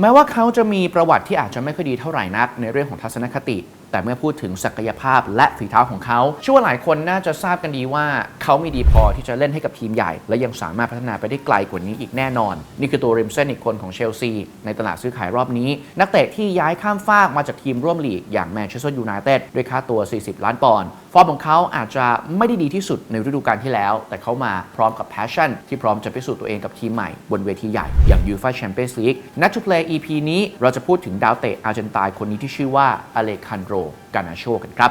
แม้ว่าเขาจะมีประวัติที่อาจจะไม่ค่อยดีเท่าไหร่นักในเรื่องของทัศนคติ แต่เมื่อพูดถึงศักยภาพและฝีเท้าของเขาเชื่อว่าหลายคนน่าจะทราบกันดีว่า เขามีดีพอที่จะเล่นให้กับทีมใหญ่ และยังสามารถพัฒนาไปได้ไกลกว่านี้อีกแน่นอน นี่คือตัวริมเส้นอีกคนของเชลซี ในตลาดซื้อขายรอบนี้ นักเตะที่ย้ายข้ามฟากมาจากทีมร่วมลีกอย่างแมนเชสเตอร์ยูไนเต็ดด้วยค่าตัว 40 ล้านปอนด์ ฟอร์มของเขาอาจจะไม่ได้ดีที่สุดในฤดูกาลที่แล้ว แต่เขามาพร้อมกับแพชชั่นที่พร้อมจะพิสูจน์ตัวเองกับทีมใหม่บนเวทีใหญ่อย่างยูฟ a แชมเปี้ยนส์ลีกนัดทูเพลย์ EP นี้เราจะพูดถึงดาวเตะอาร์เจนตายคนนี้ที่ชื่อว่าอเลคันโดกานาโชกันครับ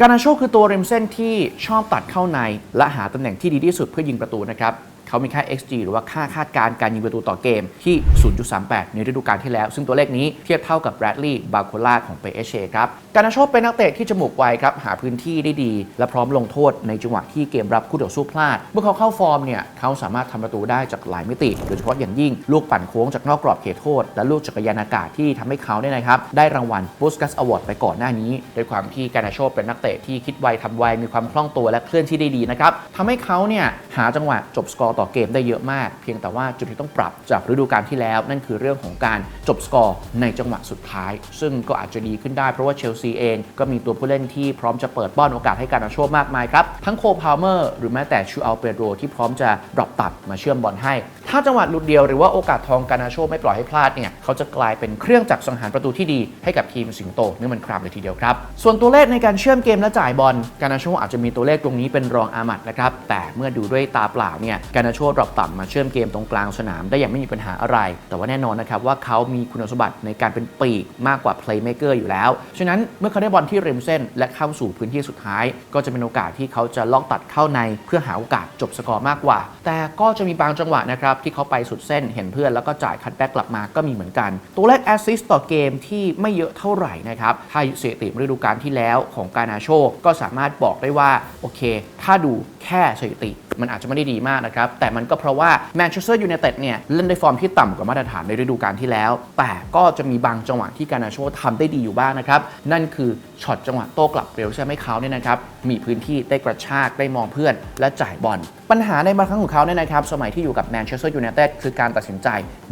กานาโชคือตัวริมเส้นที่ชอบตัดเข้าในและหาตำแหน่งที่ดีที่สุดเพื่อยิงประตูนะครับ เขามีค่า XG หรือว่าค่าคาดการณ์การยิงประตูต่อเกมที่ 0.38 ในฤดูกาลที่แล้ว ซึ่งตัวเลขนี้เทียบเท่ากับแบรดลีย์บาโคล่าของเปเอเชครับ กานาโชเป็นนักเตะที่จมูกไวครับ หาพื้นที่ได้ดี และพร้อมลงโทษในจังหวะที่เกมรับคู่ต่อสู้พลาด เมื่อเขาเข้าฟอร์มเนี่ยเขาสามารถทำประตูได้จากหลายมิติ โดยเฉพาะอย่างยิ่ง ลูกปั่นโค้งจากนอกกรอบเขตโทษ และลูกจักรยานอากาศที่ทำให้เขาเนี่ยนะครับได้รางวัล p u s k a s Award ไปก่อนหน้านี้โดยความที่กานาโชเป็นนักเตะที่คิดไวทำไวมีความคล่องตัวและเคลื่อนที่ได้ดีนะครับทำให้เขาเนี่ยหาจังหวะจบสกอร์ต่อเกมได้เยอะมาก เพียงแต่ว่าจุดที่ต้องปรับจากฤดูกาลที่แล้ว นั่นคือเรื่องของการจบสกอร์ในจังหวะสุดท้าย ซึ่งก็อาจจะดีขึ้นได้เพราะว่าเชลซีเองก็มีตัวผู้เล่นที่พร้อมจะเปิดป้อนโอกาสให้การนาโชมากมายครับ ทั้งโคพาวเมอร์หรือแม้แต่ชูอัลเปโรที่พร้อมจะดรอปตัดมาเชื่อมบอลให้ถ้าจังหวะหลุดเดียวหรือว่าโอกาสทองการนาโชไม่ปล่อยให้พลาดเนี่ยเขาจะกลายเป็นเครื่องจักรสังหารประตูที่ดีให้กับทีมสิงโตเนี่อมันครามเลยทีเดียวครับส่วนตัวเลขในการเชื่อมเกมและจ่ายบอลการนาโชอาจจะมีตัวเลขตรงนี้เป็นรองอามัดนะครับแต่เมื่อดูด้วยตาเปล่าเนี่ยการนาโชดรอปต่ำมาเชื่อมเกมตรงกลางสนามได้อย่างไม่มีปัญหาอะไร แต่ว่าแน่นอนนะครับว่าเขามีคุณสมบัติในการเป็นปีกมากกว่า playmaker อยู่แล้วฉะนั้นเมื่อเขาได้บอลที่ริมเส้น และเข้าสู่พื้นที่สุดท้าย ก็จะเป็นโอกาสที่เขาจะลอกตัดเข้าในเพื่อหาโอกาสจบสกอร์มากกว่า แต่ก็จะมีบางจังหวะนะครับที่เขาไปสุดเส้นเห็นเพื่อนแล้วก็จ่ายคัดแบ็กกลับมาก็มีเหมือนกัน ตัวเลขแอสซิสต์ต่อเกมที่ไม่เยอะเท่าไหร่นะครับถ้าสถิติฤดูกาลที่แล้วของการนาโชก็สามารถบอกได้ว่าโอเค ถ้าดูแค่สถิติ มันอาจจะไม่ได้ดีมากนะครับ แต่มันก็เพราะว่าแมนเชสเตอร์ยูไนเต็ดเนี่ยเล่นในฟอร์มที่ต่ำกว่ามาตรฐานในฤดูกาลที่แล้ว แต่ก็จะมีบางจังหวะที่การนาโชทำได้ดีอยู่บ้างนะครับ นั่นคือช็อตจังหวะโต้กลับเร็วใช่ไหมเขาเนี่ยนะครับ มีพื้นที่ได้กระชากได้มองเพื่อนและจ่ายบอล ปัญหาในบางครั้งของเขาเนี่ยนะครับ สมัยที่อยู่กับแมนเชสเตอร์ยูไนเต็ดคือการตัดสินใจ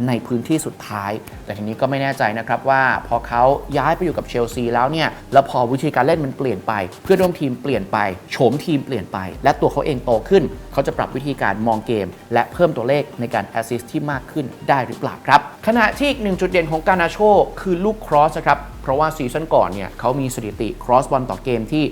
ในพื้นที่สุดท้าย แต่ทีนี้ก็ไม่แน่ใจนะครับว่าพอเขาย้ายไปอยู่กับเชลซีแล้วเนี่ยแล้วพอวิธีการเล่นมันเปลี่ยนไป เพื่อนร่วมทีมเปลี่ยนไปโฉมทีมเปลี่ยนไป และตัวเขาเองโตขึ้นเขาจะปรับวิธีการมองเกม และเพิ่มตัวเลขในการแอสซิสที่มากขึ้นได้หรือเปล่าครับ ขณะที่อีกหนึ่งจุดเด่นของการนาโชคือลูกครอสครับ เพราะว่าซีซั่นก่อนเนี่ยเขามีสถิติครอสบอลต่อเกมที่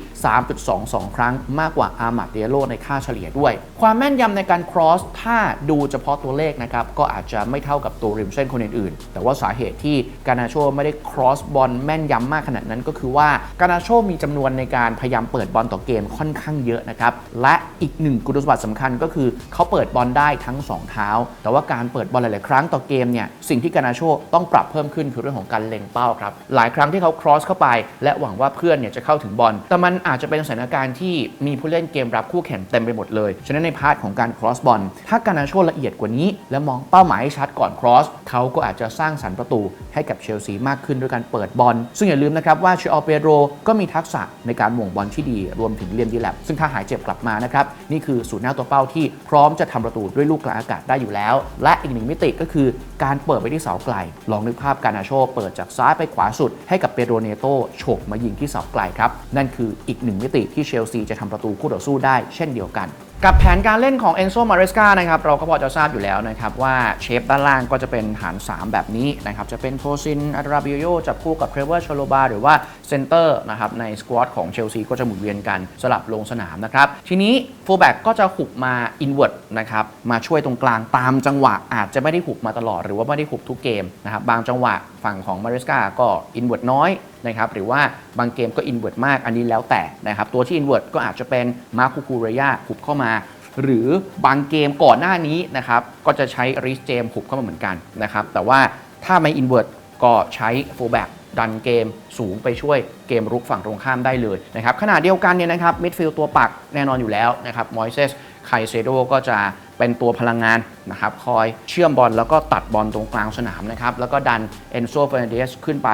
3.22 ครั้งมากกว่าอาร์มาเดียโลในค่าเฉลี่ยด้วย ความแม่นยำในการครอสถ้าดูเฉพาะตัวเลขนะครับ ก็อาจจะไม่เท่ากับตัวริมเส้นคนอื่นๆ แต่ว่าสาเหตุที่กานาโชไม่ได้ครอสบอลแม่นยำมากขนาดนั้นก็คือว่ากานาโชมีจำนวนในการพยายามเปิดบอลต่อเกมค่อนข้างเยอะนะครับ และอีกหนึ่งคุณสมบัติสำคัญก็คือเขาเปิดบอลได้ทั้งสองเท้า แต่ว่าการเปิดบอลหลาย ๆ ครั้งต่อเกมเนี่ยสิ่งที่กานาโชต้องปรับเพิ่มขึ้นคือเรื่องของการเล็งเป้าครับหลายครั้งที่เขา cross เข้าไป และหวังว่าเพื่อนเนี่ยจะเข้าถึงบอลแต่มันอาจจะเป็นสถานการณ์ที่มีผู้เล่นเกมรับคู่แข่งเต็มไปหมดเลย ฉะนั้นในพาร์ทของการ cross บอลถ้าการนาโชละเอียดกว่านี้ และมองเป้าหมายให้ชัดก่อน cross เขาก็อาจจะสร้างสรรค์ประตูให้กับเชลซีมากขึ้นด้วยการเปิดบอลซึ่งอย่าลืมนะครับว่าเชออเปโรก็มีทักษะในการหม่งบอลที่ดี รวมถึงเลียนดีแลบซึ่งถ้าหายเจ็บกลับมานะครับนี่คือศูนย์หน้าตัวเป้าที่พร้อมจะทำประตูด้วยลูกกลางอากาศได้อยู่แล้ว และอีกหนึ่งมิติก็คือการเปิดไปที่เสาไกลลองนึกภาพการนาโชเปิดจากซ้ายไปขวาสุดให้กับเปโรเนโตโฉบมายิงที่เสาไกลครับ นั่นคืออีกหนึ่งมิติที่เชลซีจะทำประตูคู่ต่อสู้ได้เช่นเดียวกัน กับแผนการเล่นของเอนโซมาเรสกานะครับเราก็พอจะทราบอยู่แล้วนะครับว่าเชฟด้านล่างก็จะเป็นฐาน 3 แบบนี้นะครับจะเป็นโทซินอัตราบิโยจับคู่กับเทรเวอร์ชโลบาหรือว่าเซนเตอร์นะครับในสควอตของเชลซีก็จะหมุนเวียนกันสลับลงสนามนะครับทีนี้ฟูลแบ็กก็จะหุบมาอินเว r ร์นะครับมาช่วยตรงกลางตามจังหวะอาจจะไม่ได้หุบมาตลอด หรือว่าไม่ได้หุบทุกเกมนะครับบางจังหวะฝั่งของมาเรสกาก็อินเว r ร์น้อย นะครับหรือว่าบางเกมก็อินเว r ร์มากอันนี้แล้วแต่นะครับตัวที่อินเว r ร์ก็อาจจะเป็นมาคูคูเรยหุบเข้ามา หรือบางเกมก่อนหน้านี้นะครับก็จะใช้ริสเจมหุบเข้ามาเหมือนกันนะครับแต่ว่าถ้าไม่อินเว r ร์ก็ใช้โฟแบ็กดันเกมสูงไปช่วยเกมรุกฝั่งตรงข้ามได้เลยนะครับขณะเดียวกันเนี่ยนะครับมิดฟิลด์ตัวปักแน่นอนอยู่แล้วนะครับมอยเซสไคเซโดก็จะเป็นตัวพลังงานนะครับคอยเชื่อมบอลแล้วก็ตัดบอลตรงกลางสนามนะครับแล้วก็ดันเอนโซเฟอร์นันเดสขึ้นไป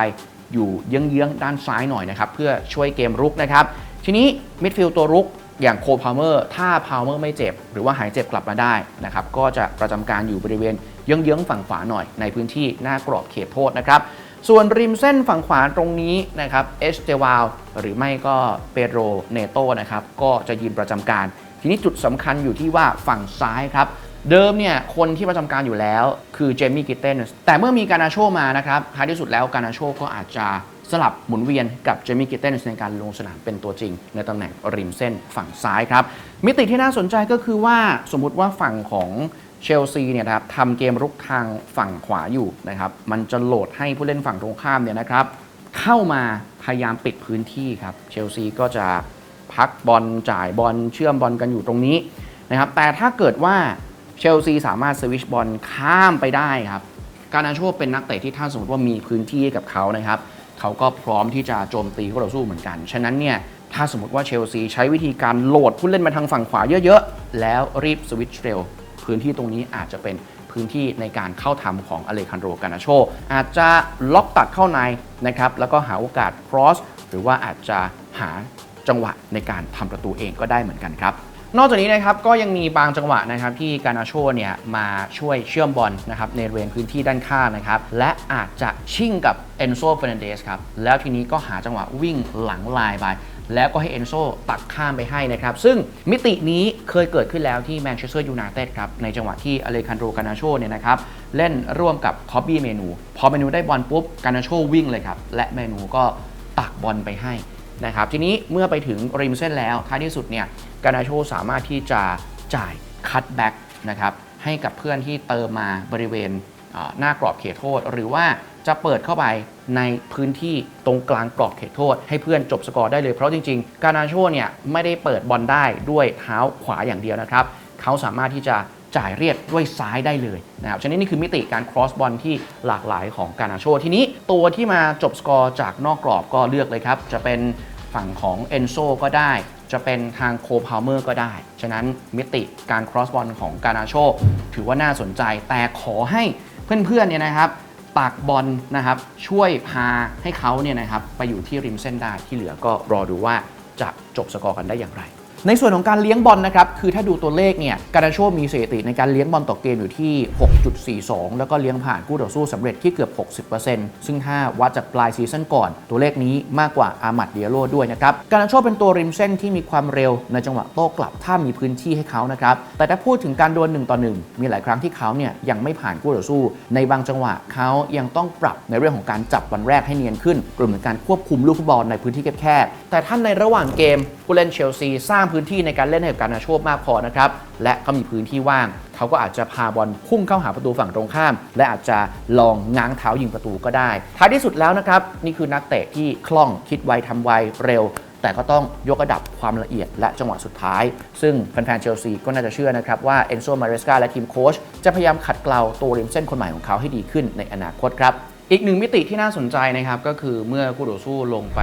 อยู่เยื้องๆด้านซ้ายหน่อยนะครับเพื่อช่วยเกมรุกนะครับ ทีนี้มิดฟิลด์ตัวรุกอย่างโคพาวเมอร์ถ้าพาวเมอร์ไม่เจ็บ หรือว่าหายเจ็บกลับมาได้นะครับก็จะประจำการอยู่บริเวณเยื้องๆฝั่งขวาหน่อยในพื้นที่หน้ากรอบเขตโทษนะครับส่วนริมเส้นฝั่งขวาตรงนี้นะครับเอสเตวาลหรือไม่ก็เปโรเนโตนะครับก็จะยืนประจำการ ทีนี้จุดสำคัญอยู่ที่ว่าฝั่งซ้ายครับ เดิมเนี่ยคนที่ประจำการอยู่แล้วคือเจมี่กิตเตนแต่เมื่อมีการนาโชมานะครับท้ายที่สุดแล้วการนาโชก็อาจจะสลับหมุนเวียนกับเจมี่กิตเตนในการลงสนามเป็นตัวจริง ในตำแหน่งริมเส้นฝั่งซ้ายครับ มิติที่น่าสนใจก็คือว่าสมมุติว่าฝั่งของเชลซีเนี่ยนะครับทำเกมรุกทางฝั่งขวาอยู่นะครับมันจะโหลดให้ผู้เล่นฝั่งตรงข้ามเนี่ยนะครับเข้ามาพยายามปิดพื้นที่ครับเชลซีก็จะพักบอลจ่ายบอลเชื่อมบอลกันอยู่ตรงนี้นะครับแต่ถ้าเกิดว่า เชลซีสามารถสวิชบอลข้ามไปได้ครับ การนาโชเป็นนักเตะที่ถ้าสมมติว่ามีพื้นที่กับเขานะครับเขาก็พร้อมที่จะโจมตีคู่ต่อสู้เหมือนกัน ฉะนั้นเนี่ยถ้าสมมติว่าเชลซีใช้วิธีการโหลดผู้เล่นมาทางฝั่งขวาเยอะๆ แล้วรีบสวิตช์เร็ว พื้นที่ตรงนี้อาจจะเป็นพื้นที่ในการเข้าทำของอเลคันโดกานาโช อาจจะล็อกตัดเข้าในนะครับแล้วก็หาโอกาส cross หรือว่าอาจจะหาจังหวะในการทำประตูเองก็ได้เหมือนกันครับ นอกจากนี้นะครับก็ยังมีบางจังหวะนะครับที่กานาโชเนี่ยมาช่วยเชื่อมบอลนะครับในบริเวณพื้นที่ด้านข้างนะครับและอาจจะชิ่งกับเอนโซเฟรนเดสครับแล้วทีนี้ก็หาจังหวะวิ่งหลังลายไปแล้วก็ให้เอนโซตัดข้ามไปให้นะครับ ซึ่งมิตินี้เคยเกิดขึ้นแล้วที่แมนเชสเตอร์ยูไนเต็ดครับ ในจังหวะที่อเลคันโดกานาโชเนี่ยนะครับ เล่นร่วมกับคอบบี้เมนู พอเมนูได้บอลปุ๊บ กานาโชวิ่งเลยครับ และเมนูก็ตักบอลไปให้ นะครับทีนี้เมื่อไปถึงริมเส้นแล้วท้ายที่สุดเนี่ยกานาโชสามารถที่จะจ่ายคัตแบ็กนะครับให้กับเพื่อนที่เติมมาบริเวณหน้ากรอบเขตโทษ หรือว่าจะเปิดเข้าไปในพื้นที่ตรงกลางกรอบเขตโทษ ให้เพื่อนจบสกอร์ได้เลยเพราะจริงๆ กานาโชเนี่ยไม่ได้เปิดบอลได้ด้วยเท้าขวาอย่างเดียวนะครับ เขาสามารถที่จะ จ่ายเรียบด้วยซ้ายได้เลยนะครับ ฉะนั้นนี่คือมิติการ cross บอลที่หลากหลายของกานาโชทีนี้ตัวที่มาจบสกอร์จากนอกกรอบก็เลือกเลยครับ จะเป็นฝั่งของเอนโซก็ได้ จะเป็นทางโคพาวเมอร์ก็ได้ ฉะนั้นมิติการ cross บอลของกานาโชถือว่าน่าสนใจ แต่ขอให้เพื่อนๆเนี่ยนะครับตักบอลนะครับช่วยพาให้เขาเนี่ยนะครับไปอยู่ที่ริมเส้นได้ที่เหลือก็รอดูว่าจะจบสกอร์กันได้อย่างไร ในส่วนของการเลี้ยงบอลนะครับ คือถ้าดูตัวเลขเนี่ยการาโชมีสถิติในการเลี้ยงบอลต่อเกมอยู่ที่ 6.42 แล้วก็เลี้ยงผ่านคู่ต่อสู้สำเร็จที่เกือบ 60%ซึ่งถ้าวัดจากปลายซีซั่นก่อน ตัวเลขนี้มากกว่าอามัดเดียโรด้วยนะครับ การาโชเป็นตัวริมเส้นที่มีความเร็วในจังหวะโต้กลับถ้ามีพื้นที่ให้เขานะครับ แต่ถ้าพูดถึงการดวล1ต่อ1มีหลายครั้งที่เขาเนี่ยยังไม่ผ่านคู่ต่อสู้ ในบางจังหวะเขายังต้องปรับในเรื่องของการจับวันแรกให้เนียนขึ้นรวมถึงการควบคุมลูกฟุตบอลในพื้นที่แคบๆแต่ท่านในระหว่างเกม ผู้เล่นเชลซีสร้างพื้นที่ในการเล่นให้กับการนาโชมากพอนะครับและก็มีพื้นที่ว่าง เขาก็อาจจะพาบอลพุ่งเข้าหาประตูฝั่งตรงข้าม และอาจจะลองง้างเท้ายิงประตูก็ได้ ท้ายที่สุดแล้วนะครับ นี่คือนักเตะที่คล่องคิดไวทำไวเร็ว แต่ก็ต้องยกระดับความละเอียดและจังหวะสุดท้าย ซึ่งแฟนๆเชลซีก็น่าจะเชื่อนะครับว่าเอนโซมาเรสกาและทีมโค้ชจะพยายามขัดเกลาตัวริมเส้นคนใหม่ของเขาให้ดีขึ้นในอนาคตครับ อีกหนึ่งมิติที่น่าสนใจนะครับก็คือเมื่อคู่ต่อสู้ลงไป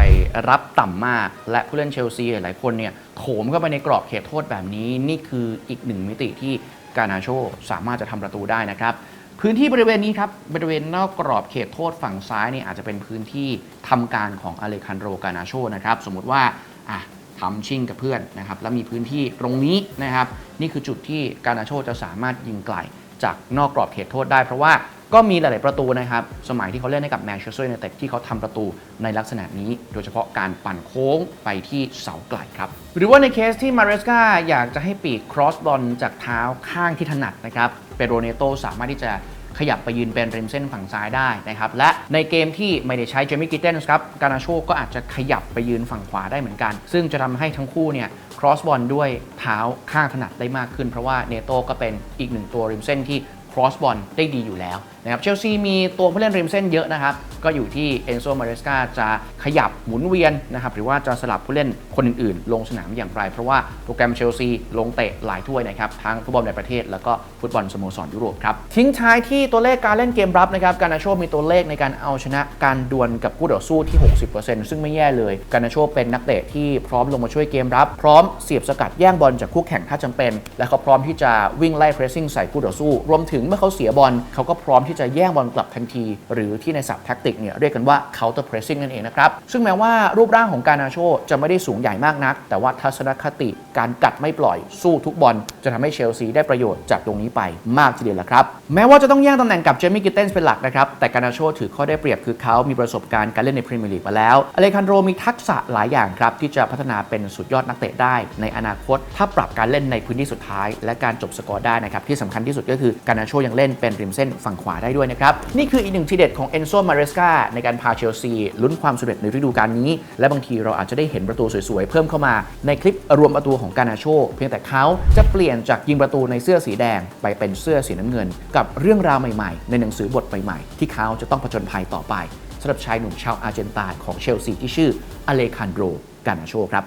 รับต่ำมาก และผู้เล่นเชลซีหลายคนเนี่ยโถมเข้าไปในกรอบเขตโทษแบบนี้ นี่คืออีกหนึ่งมิติที่กานาโชสามารถจะทำประตูได้นะครับ พื้นที่บริเวณนี้ครับบริเวณนอกกรอบเขตโทษฝั่งซ้ายเนี่ยอาจจะเป็นพื้นที่ทำการของอเลคันโดกานาโชนะครับสมมุติว่าอะทำชิ่งกับเพื่อนนะครับแล้วมีพื้นที่ตรงนี้นะครับ นี่คือจุดที่กานาโชจะสามารถยิงไกลจากนอกกรอบเขตโทษได้เพราะว่า ก็มีหลาย ๆ ประตูนะครับ สมัยที่เขาเล่นให้กับแมนเชสเตอร์ยูไนเต็ดที่เขาทำประตูในลักษณะนี้ โดยเฉพาะการปั่นโค้งไปที่เสาไกลครับ หรือว่าในเคสที่มาเรสกาอยากจะให้ปีกครอสบอลจากเท้าข้างที่ถนัดนะครับเปโรเนโตสามารถที่จะขยับไปยืนเป็นริมเส้นฝั่งซ้ายได้นะครับ และในเกมที่ไม่ได้ใช้เจมี่กิตเตนส์ครับ การนาโชก็อาจจะขยับไปยืนฝั่งขวาได้เหมือนกัน ซึ่งจะทำให้ทั้งคู่เนี่ยครอสบอลด้วยเท้าข้างถนัดได้มากขึ้น เพราะว่าเนโตก็เป็นอีกหนึ่งตัวริมเส้นที่ครอสบอลได้ดีอยู่แล้ว นะครับเชลซีมีตัวผู้เล่นริมเส้นเยอะนะครับ ก็อยู่ที่เอนโซมาเรสกาจะขยับหมุนเวียนนะครับหรือว่าจะสลับผู้เล่นคนอื่นๆ ลงสนามอย่างไร เพราะว่าโปรแกรมเชลซีลงเตะหลายถ้วยนะครับทั้งฟุตบอลในประเทศแล้วก็ฟุตบอลสโมสรยุโรปครับทิ้งท้ายที่ตัวเลขการเล่นเกมรับนะครับการนาโชมีตัวเลขในการเอาชนะการดวลกับคู่ต่อสู้ที่ 60%ซึ่งไม่แย่เลยการนาโชเป็นนักเตะที่พร้อมลงมาช่วยเกมรับ พร้อมเสียบสกัดแย่งบอลจากคู่แข่งถ้าจำเป็น และเขาพร้อมที่จะวิ่งไล่เพรสซิ่งใส่คู่ต่อสู้ รวมถึงเมื่อเขาเสียบอลเขาก็พร้อมที่ที่จะแย่งบอลกลับทันที หรือที่ในศัพท์แท็กติกเนี่ยเรียกกันว่า counter pressing นั่นเองนะครับ ซึ่งแม้ว่ารูปร่างของการนาโชจะไม่ได้สูงใหญ่มากนัก แต่ว่าทัศนคติการกัดไม่ปล่อยสู้ทุกบอลจะทำให้เชลซีได้ประโยชน์จากตรงนี้ไปมากทีเดียวละครับแม้ว่าจะต้องแย่งตำแหน่งกับเจมี่กิตเตนส์เป็นหลักนะครับแต่การนาโชถือข้อได้เปรียบคือเขามีประสบการณ์การเล่นในพรีเมียร์ลีกมาแล้วอเลคันโดมีทักษะหลายอย่างครับที่จะพัฒนาเป็นสุดยอดนักเตะได้ ในอนาคต ถ้าปรับการเล่นในพื้นที่สุดท้าย และการจบสกอร์ได้นะครับที่สำคัญที่สุดก็คือการนาโชยังเล่นเป็นริมเส้นฝั่งขวาได้ด้วยนะครับ นี่คืออีกหนึ่งทีเด็ดของเอนโซมาเรสกาในการพาเชลซีลุ้นความสำเร็จในฤดูกาลนี้ และบางทีเราอาจจะได้เห็นประตูสวยๆ เพิ่มเข้ามาในคลิปรวมประตูของกานาโชเพียงแต่เขาจะเปลี่ยนจากยิงประตูในเสื้อสีแดงไปเป็นเสื้อสีน้ำเงิน กับเรื่องราวใหม่ๆ ในหนังสือบทใหม่ๆ ที่เขาจะต้องผจญภัยต่อไปสำหรับชายหนุ่มชาวอาร์เจนตาของเชลซีที่ชื่ออเลคันโดกานาโชครับ